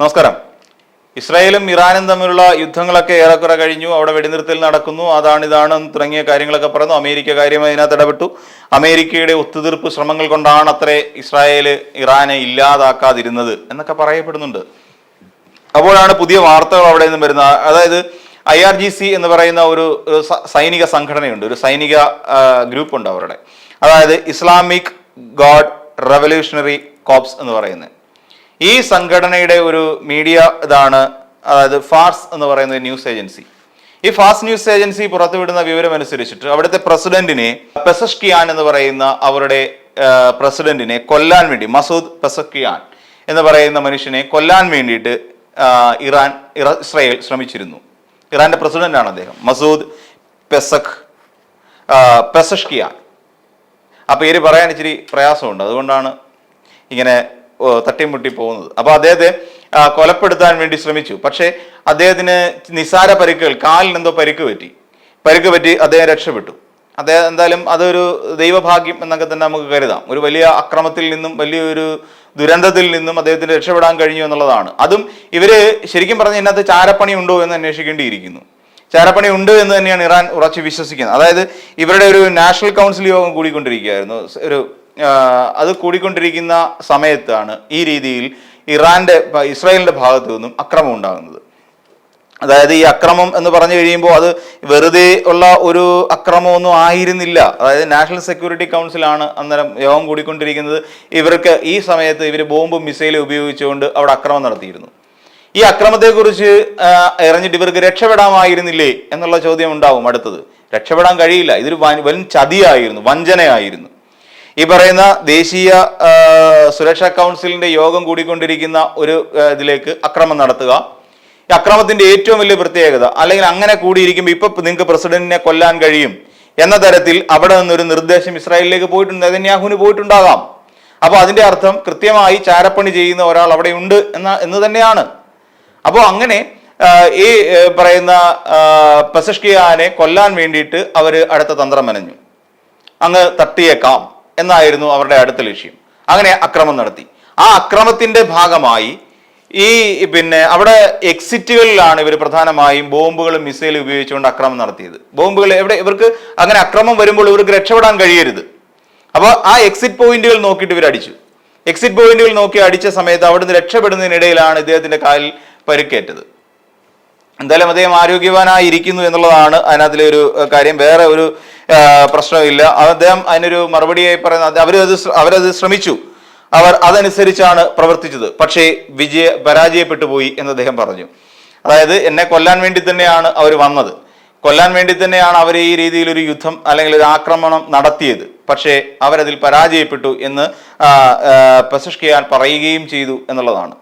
നമസ്കാരം. ഇസ്രായേലും ഇറാനും തമ്മിലുള്ള യുദ്ധങ്ങളൊക്കെ ഏറെക്കുറെ കഴിഞ്ഞു. അവിടെ വെടിനിർത്തൽ നടക്കുന്നു. അതാണ് ഇതാണ് തുടങ്ങിയ കാര്യങ്ങളൊക്കെ പറയുന്നു അമേരിക്ക കാര്യമായി അതിനകത്ത് ഇടപെട്ടു. അമേരിക്കയുടെ ഒത്തുതീർപ്പ് ശ്രമങ്ങൾ കൊണ്ടാണ് അത്രേ ഇസ്രായേൽ ഇറാനെ ഇല്ലാതാക്കാതിരുന്നത് എന്നൊക്കെ പറയപ്പെടുന്നുണ്ട്. അപ്പോഴാണ് പുതിയ വാർത്തകൾ അവിടെ നിന്നും വരുന്നത്. അതായത് ഐ ആർ ജി സി എന്ന് പറയുന്ന ഒരു സൈനിക സംഘടനയുണ്ട്. ഒരു സൈനിക ഗ്രൂപ്പ് ഉണ്ട് അവരുടെ. അതായത് ഇസ്ലാമിക് ഗോഡ് റവല്യൂഷണറി കോപ്സ് എന്ന് പറയുന്നത്. ഈ സംഘടനയുടെ ഒരു മീഡിയ ഇതാണ് അതായത് ഫാർസ് എന്ന് പറയുന്ന ന്യൂസ് ഏജൻസി. ഈ ഫാസ്റ്റ് ന്യൂസ് ഏജൻസി പുറത്തുവിടുന്ന വിവരം അനുസരിച്ചിട്ട് അവിടുത്തെ പ്രസിഡന്റിനെ പെസഷ്കിയാൻ എന്ന് പറയുന്ന അവരുടെ പ്രസിഡന്റിനെ കൊല്ലാൻ വേണ്ടി മസൂദ് പെസക്കിയാൻ എന്ന് പറയുന്ന മനുഷ്യനെ കൊല്ലാൻ വേണ്ടിയിട്ട് ഇറാൻ ഇറ- ഇസ്രായേൽ ശ്രമിച്ചിരുന്നു. ഇറാന്റെ പ്രസിഡന്റാണ് അദ്ദേഹം മസൂദ് പെസഖ് പെസഷ്കിയാൻ. ആ പേര് പറയാൻ ഇച്ചിരി പ്രയാസമുണ്ട്. അതുകൊണ്ടാണ് ഇങ്ങനെ തട്ടിമുട്ടി പോകുന്നത്. അപ്പോൾ അദ്ദേഹത്തെ കൊലപ്പെടുത്താൻ വേണ്ടി ശ്രമിച്ചു. പക്ഷേ അദ്ദേഹത്തിന് നിസാര പരിക്കുകൾ കാലിന് എന്തോ പരിക്ക് പറ്റി. പരിക്ക് പറ്റി അദ്ദേഹം രക്ഷപ്പെട്ടു. അദ്ദേഹം എന്തായാലും അതൊരു ദൈവഭാഗ്യം എന്നൊക്കെ തന്നെ നമുക്ക് കരുതാം. ഒരു വലിയ അക്രമത്തിൽ നിന്നും വലിയൊരു ദുരന്തത്തിൽ നിന്നും അദ്ദേഹത്തിന് രക്ഷപ്പെടാൻ കഴിഞ്ഞു എന്നുള്ളതാണ്. അതും ഇവർ ശരിക്കും പറഞ്ഞ ഇതിനകത്ത് ചാരപ്പണി ഉണ്ടോ എന്ന് അന്വേഷിക്കേണ്ടിയിരിക്കുന്നു. ചാരപ്പണി ഉണ്ട് എന്ന് തന്നെയാണ് ഇറാൻ ഉറച്ചു വിശ്വസിക്കുന്നത്. അതായത് ഇവരുടെ ഒരു നാഷണൽ കൗൺസിൽ യോഗം കൂടിക്കൊണ്ടിരിക്കുകയായിരുന്നു. ഒരു അത് കൂടിക്കൊണ്ടിരിക്കുന്ന സമയത്താണ് ഈ രീതിയിൽ ഇറാന്റെ ഇസ്രായേലിന്റെ ഭാഗത്തു നിന്നും അക്രമം ഉണ്ടാകുന്നത്. അതായത് ഈ അക്രമം എന്ന് പറഞ്ഞു കഴിയുമ്പോൾ അത് വെറുതെ ഉള്ള ഒരു അക്രമമൊന്നും ആയിരുന്നില്ല. അതായത് നാഷണൽ സെക്യൂരിറ്റി കൗൺസിലാണ് അന്നേരം യോഗം കൂടിക്കൊണ്ടിരിക്കുന്നത്. ഇവർക്ക് ഈ സമയത്ത് ഇവർ ബോംബും മിസൈലും ഉപയോഗിച്ചുകൊണ്ട് അവിടെ അക്രമം നടത്തിയിരുന്നു. ഈ അക്രമത്തെക്കുറിച്ച് എറിഞ്ഞിട്ട് ഇവർക്ക് രക്ഷപ്പെടാമായിരുന്നില്ലേ എന്നുള്ള ചോദ്യം ഉണ്ടാവും അടുത്തത്. രക്ഷപ്പെടാൻ കഴിയില്ല. ഇതൊരു വൻ ചതിയായിരുന്നു വഞ്ചനയായിരുന്നു. ഈ പറയുന്ന ദേശീയ സുരക്ഷാ കൗൺസിലിന്റെ യോഗം കൂടിക്കൊണ്ടിരിക്കുന്ന ഒരു ഇതിലേക്ക് അക്രമം നടത്തുക. ഈ അക്രമത്തിന്റെ ഏറ്റവും വലിയ പ്രത്യേകത അല്ലെങ്കിൽ അങ്ങനെ കൂടിയിരിക്കുമ്പോൾ ഇപ്പൊ നിങ്ങൾക്ക് പ്രസിഡന്റിനെ കൊല്ലാൻ കഴിയും എന്ന തരത്തിൽ അവിടെ നിന്നൊരു നിർദ്ദേശം ഇസ്രായേലിലേക്ക് പോയിട്ടുണ്ട് നെതന്യാഹുവിന് പോയിട്ടുണ്ടാകാം. അപ്പൊ അതിന്റെ അർത്ഥം കൃത്യമായി ചാരപ്പണി ചെയ്യുന്ന ഒരാൾ അവിടെ ഉണ്ട് എന്ന എന്ന് തന്നെയാണ്. അപ്പോൾ അങ്ങനെ ഈ പറയുന്ന പെസഷ്കിയാനെ കൊല്ലാൻ വേണ്ടിയിട്ട് അവർ അടുത്ത തന്ത്രം മെനഞ്ഞു. അങ്ങ് തട്ടിയേക്കാം. എന്നായിരുന്നു അവരുടെ അടുത്ത ലക്ഷ്യം. അങ്ങനെ അക്രമം നടത്തി. ആ അക്രമത്തിന്റെ ഭാഗമായി ഈ പിന്നെ അവിടെ എക്സിറ്റുകളിലാണ് ഇവർ പ്രധാനമായും ബോംബുകളും മിസൈലും ഉപയോഗിച്ചുകൊണ്ട് അക്രമം നടത്തിയത്. ബോംബുകൾ എവിടെ ഇവർക്ക് അങ്ങനെ അക്രമം വരുമ്പോൾ ഇവർക്ക് രക്ഷപ്പെടാൻ കഴിയരുത്. അപ്പോൾ ആ എക്സിറ്റ് പോയിന്റുകൾ നോക്കിയിട്ട് ഇവർ അടിച്ചു. എക്സിറ്റ് പോയിന്റുകൾ നോക്കി അടിച്ച സമയത്ത് അവിടുന്ന് രക്ഷപ്പെടുന്നതിനിടയിലാണ് ഇദ്ദേഹത്തിന്റെ കാലിൽ പരിക്കേറ്റത്. എന്തായാലും അദ്ദേഹം ആരോഗ്യവാനായിരിക്കുന്നു എന്നുള്ളതാണ് അതിനകത്തിലെ ഒരു കാര്യം. വേറെ ഒരു പ്രശ്നമില്ല. അദ്ദേഹം അതിനൊരു മറുപടിയായി പറയുന്നത് അവരത് അത് അവരത് ശ്രമിച്ചു. അവർ അതനുസരിച്ചാണ് പ്രവർത്തിച്ചത്. പക്ഷേ വിജയ പരാജയപ്പെട്ടു പോയി എന്ന് അദ്ദേഹം പറഞ്ഞു. അതായത് എന്നെ കൊല്ലാൻ വേണ്ടി തന്നെയാണ് അവർ വന്നത്. കൊല്ലാൻ വേണ്ടി തന്നെയാണ് അവർ ഈ രീതിയിൽ ഒരു യുദ്ധം അല്ലെങ്കിൽ ഒരു ആക്രമണം നടത്തിയത്. പക്ഷേ അവരതിൽ പരാജയപ്പെട്ടു എന്ന് പെസഷ്കിയാൻ പറയുകയും ചെയ്തു എന്നുള്ളതാണ്.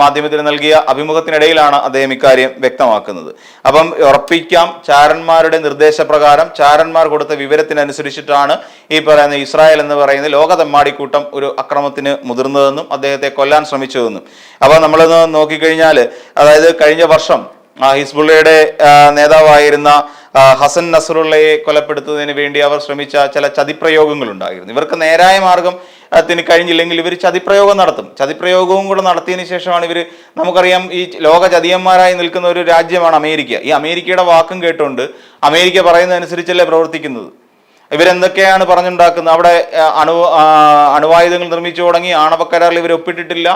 മാധ്യമത്തിന് നൽകിയ അഭിമുഖത്തിനിടയിലാണ് അദ്ദേഹം ഇക്കാര്യം വ്യക്തമാക്കുന്നത്. അപ്പം ഉറപ്പിക്കാം ചാരന്മാരുടെ നിർദ്ദേശപ്രകാരം ചാരന്മാർ കൊടുത്ത വിവരത്തിനനുസരിച്ചിട്ടാണ് ഈ പറയുന്ന ഇസ്രായേൽ എന്ന് പറയുന്ന ലോകതെമ്മാടിക്കൂട്ടം ഒരു അക്രമത്തിന് മുതിർന്നതെന്നും അദ്ദേഹത്തെ കൊല്ലാൻ ശ്രമിച്ചതെന്നും. അപ്പോൾ നമ്മളൊന്ന് നോക്കിക്കഴിഞ്ഞാൽ അതായത് കഴിഞ്ഞ വർഷം ഹിസ്ബുള്ളയുടെ നേതാവായിരുന്ന ഹസൻ നസറുള്ളയെ കൊലപ്പെടുത്തുന്നതിന് വേണ്ടി അവർ ശ്രമിച്ച ചില ചതിപ്രയോഗങ്ങൾ ഉണ്ടായിരുന്നു ഇവർക്ക് നേരായ മാർഗം ത്തിന് കഴിഞ്ഞില്ലെങ്കിൽ ഇവർ ചതിപ്രയോഗം നടത്തും. ചതിപ്രയോഗവും കൂടെ നടത്തിയതിന് ശേഷമാണ് ഇവർ നമുക്കറിയാം ഈ ലോക ചതിയന്മാരായി നിൽക്കുന്ന ഒരു രാജ്യമാണ് അമേരിക്ക. ഈ അമേരിക്കയുടെ വാക്കും കേട്ടുകൊണ്ട് അമേരിക്ക പറയുന്നതനുസരിച്ചല്ലേ പ്രവർത്തിക്കുന്നത്? ഇവരെന്തൊക്കെയാണ് പറഞ്ഞുണ്ടാക്കുന്നത്? അവിടെ അണു അണുവായുധങ്ങൾ നിർമ്മിച്ചു തുടങ്ങി ആണവ കരാറിൽ ഇവർ ഒപ്പിട്ടിട്ടില്ല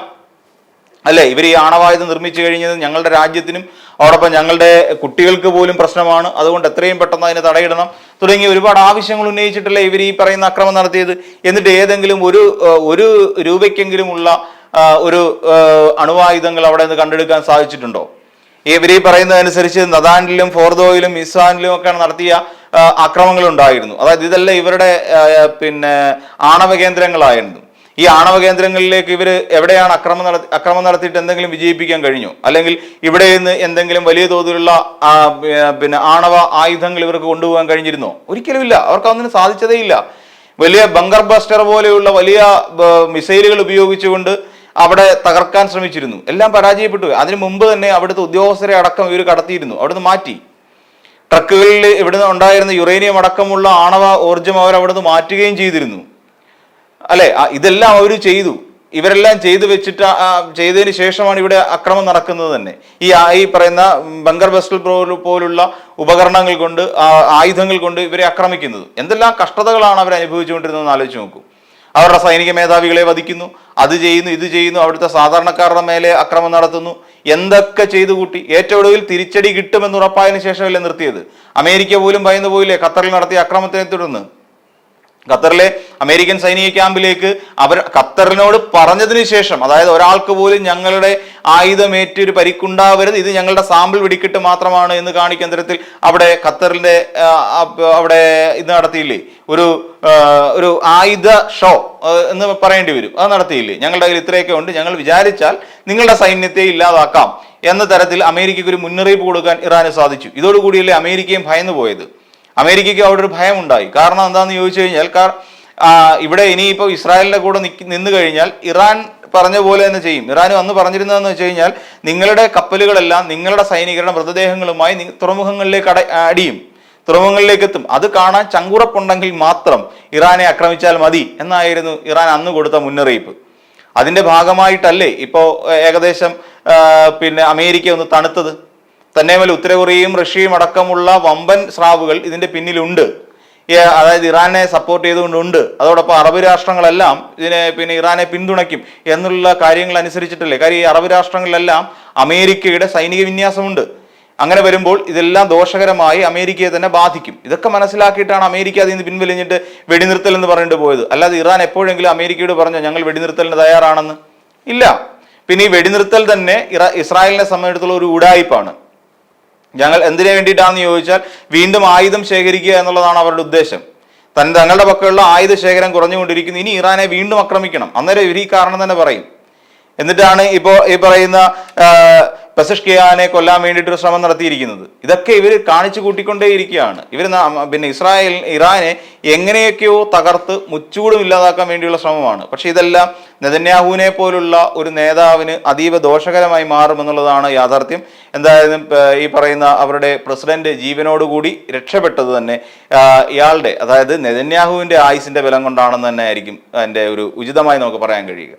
അല്ലേ? ഇവർ ഈ ആണവായുധം നിർമ്മിച്ചു കഴിഞ്ഞത് ഞങ്ങളുടെ രാജ്യത്തിനും അതോടൊപ്പം ഞങ്ങളുടെ കുട്ടികൾക്ക് പോലും പ്രശ്നമാണ്. അതുകൊണ്ട് എത്രയും പെട്ടെന്ന് അതിനെ തടയിടണം. തുടങ്ങി ഒരുപാട് ആവശ്യങ്ങൾ ഉന്നയിച്ചിട്ടല്ലേ ഇവർ ഈ പറയുന്ന അക്രമം നടത്തിയത്. എന്നിട്ട് ഏതെങ്കിലും ഒരു ഒരു രൂപയ്ക്കെങ്കിലുമുള്ള ഒരു അണുവായുധങ്ങൾ അവിടെ നിന്ന് കണ്ടെടുക്കാൻ സാധിച്ചിട്ടുണ്ടോ? ഇവർ ഈ പറയുന്നതനുസരിച്ച് നദാനിലും ഫോർദോയിലും ഇസ്വാനിലും ഒക്കെ നടത്തിയ അക്രമങ്ങൾ ഉണ്ടായിരുന്നു. അതായത് ഇതെല്ലാം ഇവരുടെ പിന്നെ ആണവ കേന്ദ്രങ്ങളായിരുന്നു. ഈ ആണവ കേന്ദ്രങ്ങളിലേക്ക് ഇവർ എവിടെയാണ് അക്രമം നടത്തി അക്രമം നടത്തിയിട്ട് എന്തെങ്കിലും വിജയിപ്പിക്കാൻ കഴിഞ്ഞു? അല്ലെങ്കിൽ ഇവിടെ നിന്ന് എന്തെങ്കിലും വലിയ തോതിലുള്ള പിന്നെ ആണവ ആയുധങ്ങൾ ഇവർക്ക് കൊണ്ടുപോകാൻ കഴിഞ്ഞിരുന്നോ? ഒരിക്കലുമില്ല അവർക്ക് അതൊന്നും സാധിച്ചതേയില്ല. വലിയ ബങ്കർ ബസ്റ്റർ പോലെയുള്ള വലിയ മിസൈലുകൾ ഉപയോഗിച്ചുകൊണ്ട് അവിടെ തകർക്കാൻ ശ്രമിച്ചിരുന്നു. എല്ലാം പരാജയപ്പെട്ടു. അതിനു മുമ്പ് തന്നെ അവിടുത്തെ ഉദ്യോഗസ്ഥരെ അടക്കം ഇവർ കടത്തിയിരുന്നു. അവിടുന്ന് മാറ്റി. ട്രക്കുകളിൽ ഇവിടുന്ന് ഉണ്ടായിരുന്ന യുറേനിയം അടക്കമുള്ള ആണവ ഊർജം അവർ അവിടുന്ന് മാറ്റുകയും ചെയ്തിരുന്നു. അല്ലെ? ഇതെല്ലാം അവർ ചെയ്തു. ഇവരെല്ലാം ചെയ്തു വെച്ചിട്ട് ചെയ്തതിന് ശേഷമാണ് ഇവിടെ അക്രമം നടക്കുന്നത് തന്നെ. ഈ ഈ പറയുന്ന ബങ്കർ ബസ്റ്റൽ പോലുള്ള ഉപകരണങ്ങൾ കൊണ്ട് ആയുധങ്ങൾ കൊണ്ട് ഇവരെ ആക്രമിക്കുന്നത്. എന്തെല്ലാം കഷ്ടതകളാണ് അവർ അനുഭവിച്ചുകൊണ്ടിരുന്നതെന്ന് ആലോചിച്ച് നോക്കൂ. അവരുടെ സൈനിക മേധാവികളെ വധിക്കുന്നു അത് ചെയ്യുന്നു ഇത് ചെയ്യുന്നു അവിടുത്തെ സാധാരണക്കാരുടെ മേലെ അക്രമം നടത്തുന്നു. എന്തൊക്കെ ചെയ്തു കൂട്ടി? ഏറ്റവും ഒടുവിൽ തിരിച്ചടി കിട്ടുമെന്ന് ഉറപ്പായതിനു ശേഷമല്ലേ നിർത്തിയത്? അമേരിക്ക പോലും ഭയന്നു പോയില്ലേ ഖത്തറിൽ നടത്തിയ അക്രമത്തിനെ തുടർന്ന്? ഖത്തറിലെ അമേരിക്കൻ സൈനിക ക്യാമ്പിലേക്ക് അവർ ഖത്തറിനോട് പറഞ്ഞതിന് ശേഷം അതായത് ഒരാൾക്ക് പോലും ഞങ്ങളുടെ ആയുധമേറ്റ് ഒരു പരിക്കുണ്ടാവരുത് ഇത് ഞങ്ങളുടെ സാമ്പിൾ വെടിക്കിട്ട് മാത്രമാണ് എന്ന് കാണിക്കുന്ന തരത്തിൽ അവിടെ ഖത്തറിന്റെ അവിടെ ഇത് നടത്തിയില്ലേ? ഒരു ഒരു ആയുധ ഷോ എന്ന് പറയേണ്ടി വരും. അത് നടത്തിയില്ലേ? ഞങ്ങളുടെ കയ്യിൽ ഇത്രയൊക്കെ ഉണ്ട്. ഞങ്ങൾ വിചാരിച്ചാൽ നിങ്ങളുടെ സൈന്യത്തെ ഇല്ലാതാക്കാം എന്ന തരത്തിൽ അമേരിക്കയ്ക്ക് ഒരു മുന്നറിയിപ്പ് കൊടുക്കാൻ ഇറാന് സാധിച്ചു. ഇതോടുകൂടിയല്ലേ അമേരിക്കയും ഭയന്നു പോയത് അമേരിക്കയ്ക്ക് അവിടെ ഒരു ഭയം ഉണ്ടായി കാരണം എന്താണെന്ന് ചോദിച്ചു കഴിഞ്ഞാൽ കാർ ഇവിടെ ഇനിയിപ്പോൾ ഇസ്രായേലിന്റെ കൂടെ നിന്ന് കഴിഞ്ഞാൽ ഇറാൻ പറഞ്ഞ പോലെ തന്നെ ചെയ്യും. ഇറാൻ അന്ന് പറഞ്ഞിരുന്നതെന്ന് വെച്ച് കഴിഞ്ഞാൽ നിങ്ങളുടെ കപ്പലുകളെല്ലാം നിങ്ങളുടെ സൈനികരുടെ മൃതദേഹങ്ങളുമായി തുറമുഖങ്ങളിലേക്ക് അട അടിയും. തുറമുഖങ്ങളിലേക്ക് എത്തും. അത് കാണാൻ ചങ്കുറപ്പുണ്ടെങ്കിൽ മാത്രം ഇറാനെ ആക്രമിച്ചാൽ മതി എന്നായിരുന്നു ഇറാൻ അന്ന് കൊടുത്ത മുന്നറിയിപ്പ്. അതിന്റെ ഭാഗമായിട്ടല്ലേ ഇപ്പോൾ ഏകദേശം പിന്നെ അമേരിക്ക ഒന്ന് തണുത്തത്? തന്നെയുമല്ല ഉത്തര കൊറിയയും റഷ്യയും അടക്കമുള്ള വമ്പൻ സ്രാവുകൾ ഇതിന്റെ പിന്നിലുണ്ട്. അതായത് ഇറാനെ സപ്പോർട്ട് ചെയ്തുകൊണ്ടുണ്ട്. അതോടൊപ്പം അറബ് രാഷ്ട്രങ്ങളെല്ലാം ഇതിനെ പിന്നെ ഇറാനെ പിന്തുണയ്ക്കും എന്നുള്ള കാര്യങ്ങൾ അനുസരിച്ചിട്ടല്ലേ? കാര്യം ഈ അറബ് രാഷ്ട്രങ്ങളിലെല്ലാം അമേരിക്കയുടെ സൈനിക വിന്യാസമുണ്ട്. അങ്ങനെ വരുമ്പോൾ ഇതെല്ലാം ദോഷകരമായി അമേരിക്കയെ തന്നെ ബാധിക്കും. ഇതൊക്കെ മനസ്സിലാക്കിയിട്ടാണ് അമേരിക്ക അതിൽ നിന്ന് പിൻവലിഞ്ഞിട്ട് വെടിനിർത്തൽ എന്ന് പറഞ്ഞിട്ട് പോയത്. അല്ലാതെ ഇറാൻ എപ്പോഴെങ്കിലും അമേരിക്കയോട് പറഞ്ഞോ ഞങ്ങൾ വെടിനിർത്തലിന് തയ്യാറാണെന്ന്? ഇല്ല. പിന്നെ ഈ വെടിനിർത്തൽ തന്നെ ഇസ്രായേലിനെ സംബന്ധിച്ചിടത്തോളം ഒരു ഉടായ്പാണ് ഞങ്ങൾ എന്തിനു വേണ്ടിയിട്ടാണെന്ന് ചോദിച്ചാൽ വീണ്ടും ആയുധം ശേഖരിക്കുക എന്നുള്ളതാണ് അവരുടെ ഉദ്ദേശം. തൻ തങ്ങളുടെ പക്കലുള്ള ആയുധ ശേഖരം കുറഞ്ഞുകൊണ്ടിരിക്കുന്നു. ഇനി ഇറാനെ വീണ്ടും ആക്രമിക്കണം. അന്നേരം ഇവർ ഈ കാരണം തന്നെ പറയും. എന്നിട്ടാണ് ഇപ്പോൾ ഈ പറയുന്ന പെസഷ്കിയാനെ കൊല്ലാൻ വേണ്ടിയിട്ട് ഒരു ശ്രമം നടത്തിയിരിക്കുന്നത്. ഇതൊക്കെ ഇവർ കാണിച്ചു കൂട്ടിക്കൊണ്ടേയിരിക്കുകയാണ്. ഇവർ പിന്നെ ഇസ്രായേൽ ഇറാനെ എങ്ങനെയൊക്കെയോ തകർത്ത് മുച്ചൂടും ഇല്ലാതാക്കാൻ വേണ്ടിയുള്ള ശ്രമമാണ്. പക്ഷേ ഇതെല്ലാം നെതന്യാഹുവിനെ പോലുള്ള ഒരു നേതാവിന് അതീവ ദോഷകരമായി മാറുമെന്നുള്ളതാണ് യാഥാർത്ഥ്യം. എന്തായാലും ഈ പറയുന്ന അവരുടെ പ്രസിഡന്റ് ജീവനോടുകൂടി രക്ഷപ്പെട്ടത് തന്നെ ഇയാളുടെ അതായത് നെതന്യാഹുവിന്റെ ആയുസിന്റെ ബലം കൊണ്ടാണെന്ന് തന്നെ ആയിരിക്കും അതിന്റെ ഒരു ഉചിതമായി നമുക്ക് പറയാൻ കഴിയുക.